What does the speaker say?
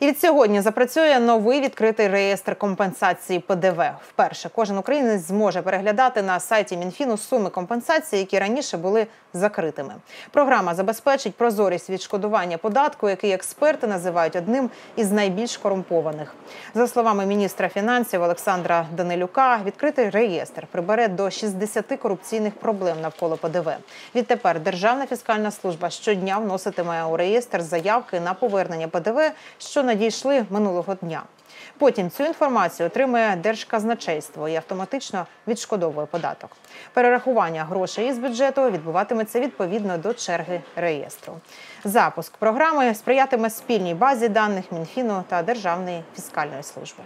І від сьогодні запрацює новий відкритий реєстр компенсації ПДВ. Вперше кожен українець зможе переглядати на сайті Мінфіну суми компенсації, які раніше були закритими. Програма забезпечить прозорість відшкодування податку, який експерти називають одним із найбільш корумпованих. За словами міністра фінансів Олександра Данилюка, відкритий реєстр прибере до 60 корупційних проблем навколо ПДВ. Відтепер Державна фіскальна служба щодня вноситиме у реєстр заявки на повернення ПДВ, що надійшли минулого дня. Потім цю інформацію отримує Держказначейство і автоматично відшкодовує податок. Перерахування грошей із бюджету відбуватиметься відповідно до черги реєстру. Запуск програми сприятиме спільній базі даних Мінфіну та Державної фіскальної служби.